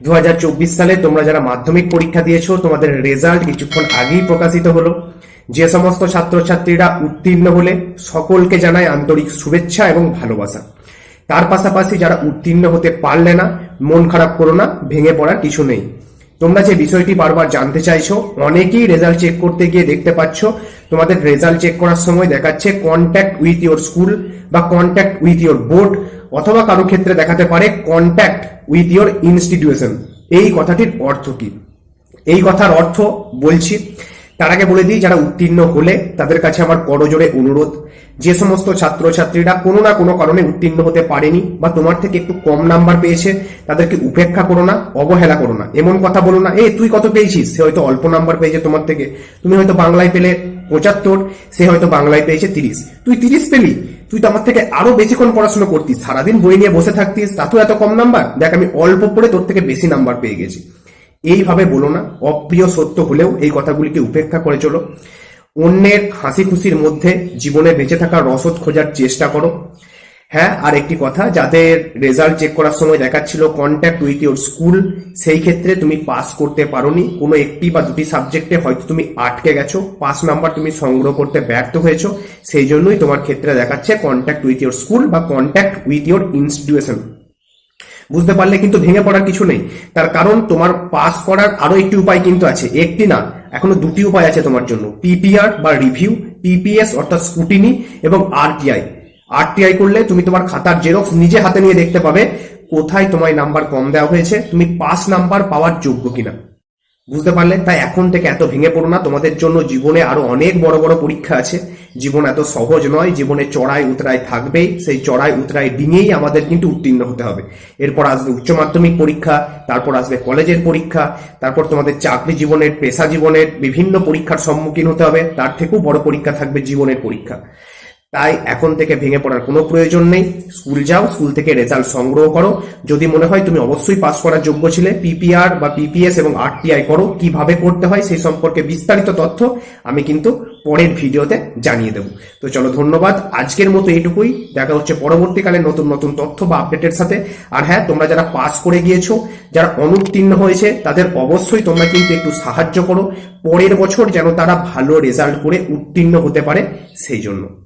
দু হাজার চব্বিশ সালে তোমরা যারা মাধ্যমিক পরীক্ষা দিয়েছ, তোমাদের রেজাল্ট কিছুক্ষণ আগেই প্রকাশিত হলো। যে সমস্ত ছাত্রছাত্রীরা উত্তীর্ণ হলে সকলকে জানায় আন্তরিক শুভেচ্ছা এবং ভালোবাসা। তার পাশাপাশি যারা উত্তীর্ণ হতে পারলে না, মন খারাপ করো না, ভেঙে পড়ার কিছু নেই। তোমরা যে বিষয়টি বারবার জানতে চাইছো, অনেকেই রেজাল্ট চেক করতে গিয়ে দেখতে পাচ্ছ, তোমাদের রেজাল্ট চেক করার সময় দেখাচ্ছে কন্ট্যাক্ট উইথ ইওর স্কুল বা কন্ট্যাক্ট উইথ ইওর বোর্ড অথবা কারও ক্ষেত্রে দেখাতে পারে কন্ট্যাক্ট উইথ ইওর ইনস্টিটিউশন এই কথাটির অর্থ কি? এই কথার অর্থ বলছি, তার আগে বলে দিই, যারা উত্তীর্ণ হলে তাদের কাছে আমার করজোরে অনুরোধ, যে সমস্ত ছাত্রছাত্রীরা কোনো না কোনো কারণে উত্তীর্ণ হতে পারেনি বা তোমার থেকে একটু কম নাম্বার পেয়েছে, তাদেরকে উপেক্ষা করো না, অবহেলা করো না। এমন কথা বলো না, এ, তুই কত পেয়েছিস? সে হয়তো অল্প নাম্বার পেয়েছে তোমার থেকে। তুমি হয়তো বাংলায় পেলে পঁচাত্তর, সে হয়তো বাংলায় পেয়েছে তিরিশ। তুই তিরিশ পেলি? তুই তো আমার থেকে আরও বেশিক্ষণ পড়াশোনা করতিস। সারাদিন বই নিয়ে বসে থাকতিস তাতেও এত কম নাম্বার? দেখ, আমি অল্প পড়ে তোর থেকে বেশি নাম্বার পেয়ে গেছি। এইভাবে বলো না, অপ্রিয় সত্য হলেও এই কথাগুলিকে উপেক্ষা করে চলো? অন্যের হাসি খুশির মধ্যে জীবনে বেঁচে থাকার রসদ খোঁজার চেষ্টা করো। হ্যাঁ আর একটি কথা, যাদের রেজাল্ট চেক করার সময় দেখাচ্ছিল কন্ট্যাক্ট উইথ ইউর স্কুল সেই ক্ষেত্রে তুমি পাস করতে পারোনি। কোনো একটি বা দুটি সাবজেক্টে হয়তো তুমি আটকে গেছো পাস নাম্বার তুমি সংগ্রহ করতে ব্যর্থ হয়েছো। সেই জন্যই তোমার ক্ষেত্রে দেখাচ্ছে কন্ট্যাক্ট উইথ ইউর স্কুল বা কন্ট্যাক্ট উইথ ইউর ইনস্টিটিউশন বুঝতে পারলে কিন্তু ভেঙে পড়ার কিছু নেই। তার কারণ, তোমার পাস করার আরও একটি উপায় কিন্তু আছে। একটি না, এখনও দুটি উপায় আছে তোমার জন্য। পিপিআর বা রিভিউ পিপিএস অর্থাৎ স্কুটিনি এবং আরটিআই আরটিআই করলে তুমি তোমার খাতার জেরক্স নিজে হাতে নিয়ে দেখতে পাবে কোথায় তোমায় নাম্বার কম দেওয়া হয়েছে, তুমি পাস নাম্বার পাওয়ার যোগ্য কিনা। বুঝতে পারলে? তাই এখন থেকে এত ভেঙে পড়ো না, তোমাদের জন্য জীবনে আরও অনেক বড় বড় পরীক্ষা আছে। জীবন এত সহজ নয়, জীবনে চড়াই উতরাই থাকবেই, সেই চড়াই উতরাই ডিঙেই আমাদের কিন্তু উত্তীর্ণ হতে হবে। এরপর আসবে উচ্চ মাধ্যমিক পরীক্ষা, তারপর আসবে কলেজের পরীক্ষা, তারপর তোমাদের চাকরি জীবনের, পেশা জীবনের বিভিন্ন পরীক্ষার সম্মুখীন হতে হবে, তার থেকেও বড় পরীক্ষা থাকবে জীবনের পরীক্ষা। তাই এখন থেকে ভেঙে পড়ার কোনো প্রয়োজন নেই। স্কুল যাও, স্কুল থেকে রেজাল্ট সংগ্রহ করো। যদি মনে হয় তুমি অবশ্যই পাস করার যোগ্য ছিলে পিপিআর বা পিপিএস এবং আরটিআই করো। কীভাবে করতে হয় সেই সম্পর্কে বিস্তারিত তথ্য আমি কিন্তু পরের ভিডিওতে জানিয়ে দেবো। তো চলো, ধন্যবাদ। আজকের মতো এইটুকুই। দেখা হচ্ছে পরবর্তীকালে নতুন নতুন তথ্য বা আপডেটের সাথে। আর হ্যাঁ তোমরা যারা পাস করে গিয়েছো, যারা অনুত্তীর্ণ হয়েছে, তাদের অবশ্যই তোমরা কিন্তু একটু সাহায্য করো। পরের বছর যেন তারা ভালো রেজাল্ট করে উত্তীর্ণ হতে পারে, সেই জন্য।